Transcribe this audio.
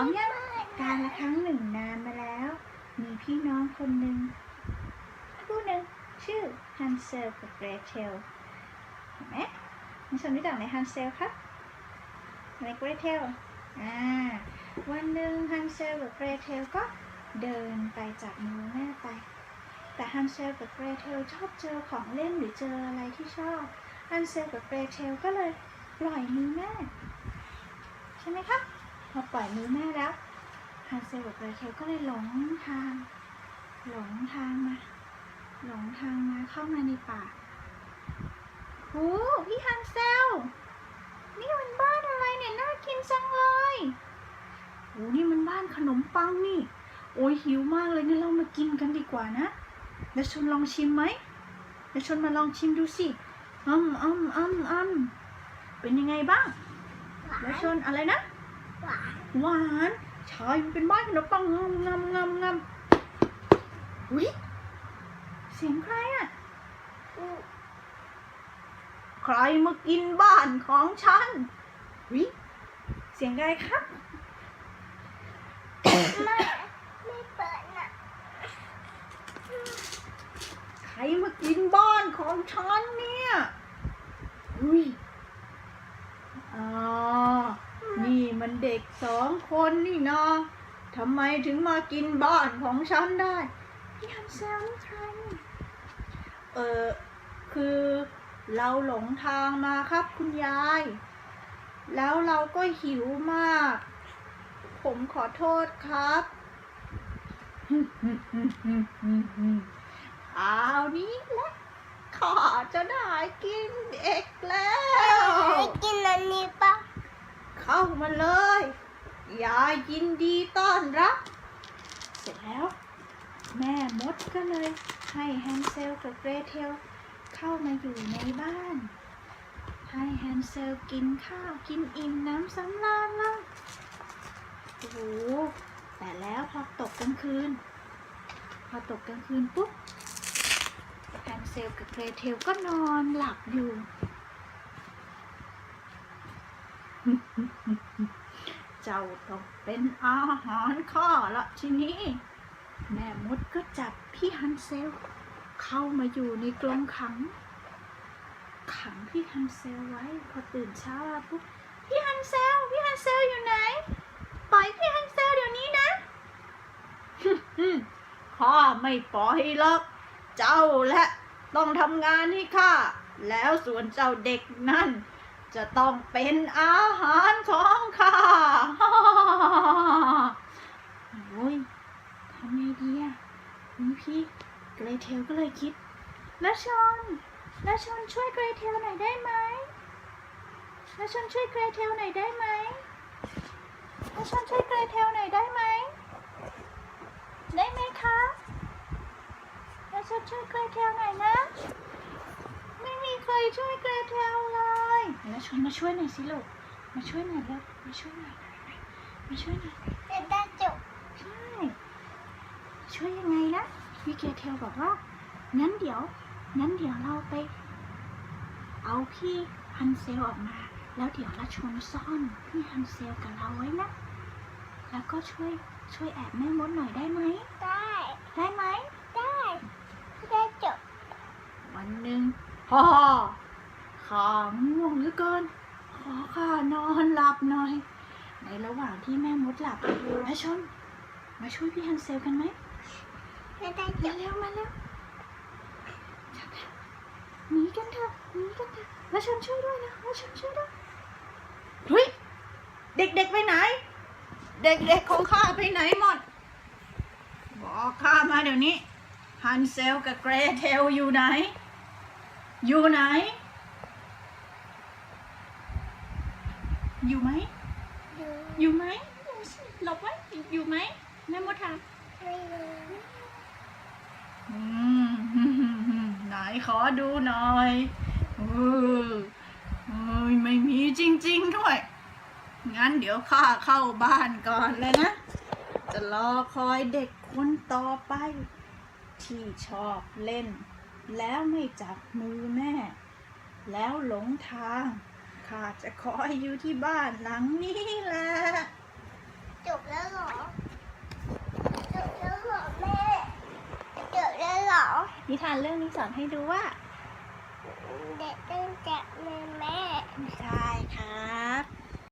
้อมยังการละครั้งหนึ่งนานมาแล้ว มีพี่น้องคนหนึ่งคู่หนึ่งชื่อฮันเซลกับเกรเทลเห็นไหมมีชนรู้จักไหมฮันเซลครับไหมเกรเทลอ่าวันหนึ่งฮันเซลกับเกรเทลก็เดินไปจากมือแม่ไป แต่ฮันเซลกับเกรเทลชอบเจอของเล่นหรือเจออะไรที่ชอบฮันเซลกับเกรเทลก็เลยปล่อยมือแม่ ใช่ไหมครับ พอปล่อยมือแม่แล้วฮันเซลกับเกรเทลก็เลยหลงทาง หลงทางมา หลงทางมาเข้ามาในป่าโอ้พี่ฮันเซล นี่มันบ้านอะไรเนี่ยน่ากินจังเลยโอ้นี่มันบ้านขนมปังนี่ โอ้ยหิวมากเลยงั้นเรามากินกันดีกว่านะแล้วชนลองชิมไหมแล้วชนมาลองชิมดูสิอืมอืมอืมอืมเป็นยังไงบ้างแล้วชนอะไรนะ หวาน หวานใช่มันเป็นบ้านขนมปังงามงามงามงามอุ้ยเสียงใครอะอืมใครมากินบ้านของฉันวิเสียงใครครับไม่ไม่เปิดน่ะใครมากินบ้านของฉันเนี่ยอุ้ยอ่านี่มัน เด็กสองคนนี่นะทำไมถึงมากินบ้านของฉันได้พี่ฮันเซลนี่ใครเออคือเราหลงทางมาครับคุณยาย แล้วเราก็หิวมาก ผมขอโทษครับเอานี้แหละข้าจะได้กินเอกแล้วไม่กินอันนี้ปะเข้า มาเลยยายยินดีต้อนรับ เสร็จแล้ว แม่มดก็เลยให้แฮนเซลกับเกรเทลเข้ามาอยู่ในบ้าน ให้แฮนเซลกินข้าวกินอิ่มน้ำสำราญแล้วโอ้โหแต่แล้วพอตกกลางคืน พอตกกลางคืนปุ๊บแฮนเซลกับเกรเทลก็นอนหลับอยู่ เจ้าต้องเป็นอาหารข้าละทีนี้ แม่มดก็จับพี่ฮันเซล เข้ามาอยู่ในกรงขัง ขังพี่ฮันเซลไว้พอตื่นเช้าปุ๊บพี่ฮันเซล พี่ฮันเซลอยู่ไหน ปล่อยพี่ฮันเซลเดี๋ยวนี้นะข้าไม่ปล่อยหรอก เจ้าและต้องทำงานให้ข้า แล้วส่วนเจ้าเด็กนั่น จะต้องเป็นอาหารของข้าโอ้ยทำไงดีอะนี่พี่เกรเทลก็เลยคิดแล้วชอนแล้วชอนช่วยเกรเทลหน่อยได้ไหมแล้วชอนช่วยเกรเทลหน่อยได้ไหมแล้วชอนช่วยเกรเทลหน่อยได้ไหม ได้ไหมคะแล้วชอนช่วยเกรเทลหน่อยนะ ไม่มีใครช่วยเกรเทล แล้วชวนมาช่วยหน่อยสิลูก มาช่วยหน่อยแล้วมาช่วยหน่อยมาช่วยหน่อยจะได้จบใช่ช่วยยังไงนะพี่เกรเทลบอกว่างั้นเดี๋ยวงั้นเดี๋ยวเราไป เอาพี่ฮันเซลออกมา แล้วเดี๋ยวเราชวนซ่อนพี่ฮันเซลกับเราไว้นะ แล้วก็ช่วยช่วยแอบแม่มดหน่อยได้ไหมได้ ได้ไหมได้ได้จบวันหนึ่งพ่อ ข้าง่วงเหลือเกิน ขอข้านอนหลับหน่อย ในระหว่างที่แม่มดหลับแม่ชน มาช่วยพี่ฮันเซลกันไหมจะได้จมาบเร็วมาเร็วหนีกันเถอะหนีกันเถอะแล้วฉันช่วยด้วยนะแล้วฉันช่วยด้วยเฮ้ยเด็กๆไปไหน เด็กๆของข้าไปไหนหมด บอกข้ามาเดี๋ยวนี้ฮันเซลกับเกรเทลอยู่ไหน อยู่ไหน อยู่ไหมดูอยู่ไหม อยู่สิหลบไว้อยู่ไหมแม่มดถามไม่รู้อืมไหนขอดูหน่อยเออเอ้ยไม่มีจริง ๆ ด้วย งั้นเดี๋ยวข้าเข้าบ้านก่อนเลยนะ จะรอคอยเด็กคนต่อไป ที่ชอบเล่น แล้วไม่จับมือแม่ แล้วหลงทาง ข้าจะขออยู่ที่บ้านหลังนี้แหละจบแล้วหรอ จบแล้วหรอแม่ จบแล้วหรอ นิทานเรื่องนี้สอนให้ดูว่า เด็กต้องจับมือแม่ม่ใช่ครับ